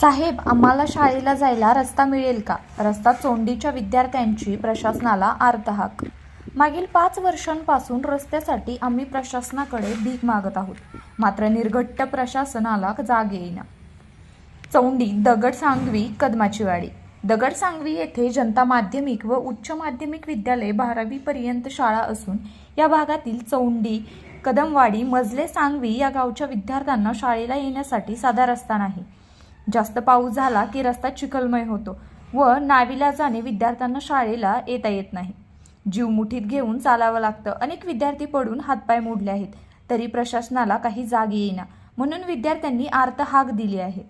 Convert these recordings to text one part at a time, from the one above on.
साहेब आम्हाला शाळेला जायला रस्ता मिळेल का? रस्ता चोंडीच्या विद्यार्थ्यांची प्रशासनाला आर्तहाक मागील पाच वर्षांपासून रस्त्यासाठी आम्ही प्रशासनाकडे भीक मागत आहोत. मात्र निर्घट्ट प्रशासनाला जाग येईना. चौंडी दगड सांगवी कदमाची वाडी दगड सांगवी येथे जनता माध्यमिक व उच्च माध्यमिक विद्यालय बारावीपर्यंत शाळा असून या भागातील चौंडी कदमवाडी मजले सांगवी या गावच्या विद्यार्थ्यांना शाळेला येण्यासाठी साधा रस्ता नाही. जास्त पाऊस झाला की रस्ता चिखलमय होतो व नावीला जाणे विद्यार्थ्यांना शाळेला येता येत नाही. जीव मुठीत घेऊन चालावं लागतं. अनेक विद्यार्थी पडून हातपाय मोडले आहेत. तरी प्रशासनाला काही जाग येईना. म्हणून विद्यार्थ्यांनी आर्त हाक दिली आहे.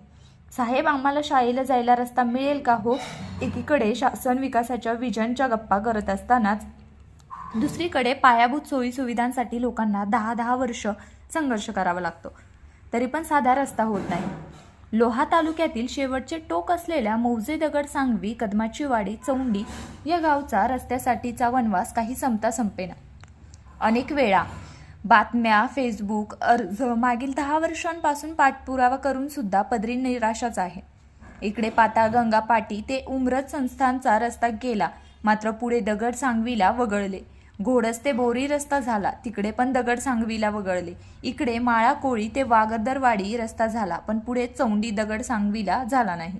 साहेब आम्हाला शाळेला जायला रस्ता मिळेल का हो? एकीकडे शासन विकासाच्या विजनच्या गप्पा करत असतानाच दुसरीकडे पायाभूत सोयी सुविधांसाठी लोकांना दहा दहा वर्ष संघर्ष करावा लागतो. तरी पण साधा रस्ता होत नाही. लोहा तालुक्यातील शेवटचे टोक असलेल्या मौजे दगड सांगवी कदमाची वाडी चौंडी या गावचा रस्त्यासाठीचा वनवास काही संपता संपेना. अनेक वेळा बातम्या फेसबुक अर्ज मागील दहा वर्षांपासून पाठपुरावा करून सुद्धा पदरी निराशाच आहे. इकडे पाताळगंगा पाटी ते उमरत संस्थांचा रस्ता गेला मात्र पुढे दगड सांगवीला वगळले. घोडस ते बोरी रस्ता झाला. तिकडे पण दगड सांगवीला वगळले. इकडे माळा कोळी ते वागदरवाडी रस्ता झाला पण पुढे चौंडी दगड सांगवीला झाला नाही.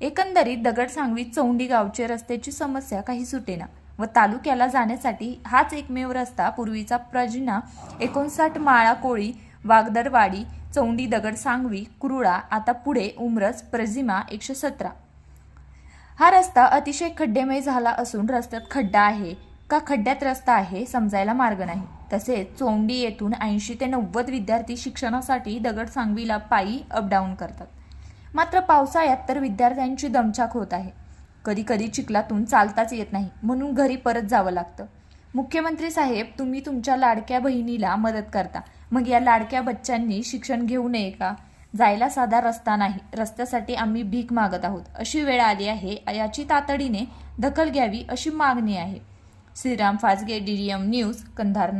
एकंदरीत दगड सांगवी चौंडी गावचे रस्त्याची समस्या काही सुटेना व तालुक्याला जाण्यासाठी हाच एकमेव रस्ता पूर्वीचा प्रजना एकोणसाठ माळा कोळी वागदरवाडी चौंडी दगड सांगवी कुरुळा आता पुढे उमरस प्रजिमा एकशे सतरा. हा रस्ता अतिशय खड्डेमय झाला असून रस्त्यात खड्डा आहे. का खड्ड्यात रस्ता आहे समजायला मार्ग नाही. तसेच चोंडी येथून ऐंशी ते नव्वद विद्यार्थी शिक्षणासाठी दगड सांगवीला पायी अपडाऊन करतात. मात्र पावसाळ्यात तर विद्यार्थ्यांची दमछाक होत आहे. कधी कधी चिखलातून चालताच येत नाही म्हणून घरी परत जावं लागतं. मुख्यमंत्री साहेब तुम्ही तुमच्या लाडक्या बहिणीला मदत करता. मग या लाडक्या बच्चांनी शिक्षण घेऊ नये का? जायला साधा रस्ता नाही रस्त्यासाठी आम्ही भीक मागत आहोत. अशी वेळ आली आहे याची तातडीने दखल घ्यावी अशी मागणी आहे. Shriram Phajage DDM news Kandhar